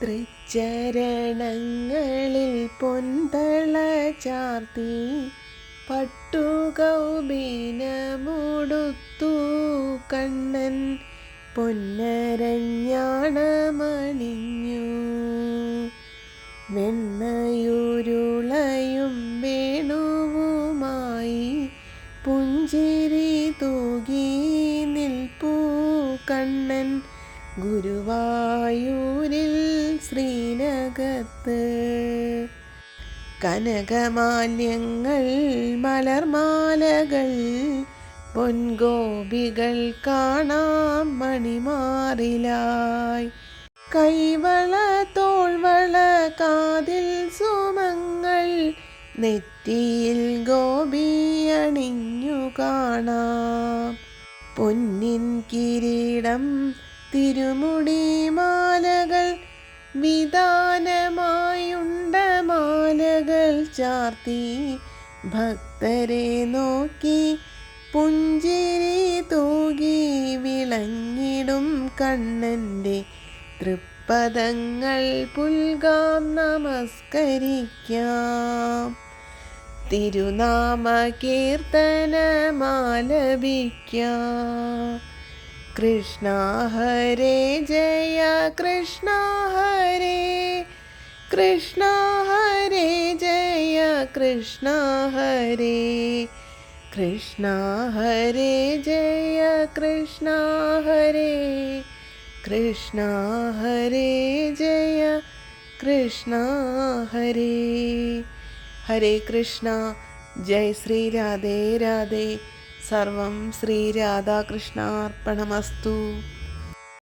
തൃച്ചരണങ്ങളിൽ പൊന്തള ചാർത്തി പട്ടുകൗബീനമുടുത്തു കണ്ണൻ പൊന്നരഞ്ഞാണമണിഞ്ഞു. വെണ്ണയുരുളയും വേണുവുമായി പുഞ്ചിരി തൂകി നിൽപ്പൂ കണ്ണൻ ഗുരുവായൂരിൽ ശ്രീനകത്ത് കനകമാല്യങ്ങൾ മലർമാലകൾ. പൊൻഗോപികൾ കാണാം മണിമാറിലായി. കൈവള തോൾവള കാതിൽ സുമങ്ങൾ. നെറ്റിയിൽ ഗോപി അണിഞ്ഞു കാണാം. പൊന്നിൻ കിരീടം തിരുമുടി മാലകൾ. മാലകൾ ചാർത്തി ഭക്തരെ നോക്കി പുഞ്ചിരി തൂകി വിളങ്ങിടും കണ്ണന്റെ തൃപ്പദങ്ങൾ പുൽകാം നമസ്കരിക്കാം. തിരുനാമ കീർത്തനമാലപിക്കാം കൃഷ്ണ ഹരേ ജയ കൃഷ്ണ ഹരേ കൃഷ്ണ ഹരേ ജയ കൃഷ്ണ ഹരേ കൃഷ്ണ ഹരേ ജയ കൃഷ്ണ ഹരേ കൃഷ്ണ ഹരേ ജയ കൃഷ്ണ ഹരേ ഹരേ കൃഷ്ണ ജയ് ശ്രീ രാധേ രാധേ സർവം ശ്രീ രാധാകൃഷ്ണാർപ്പണമസ്തു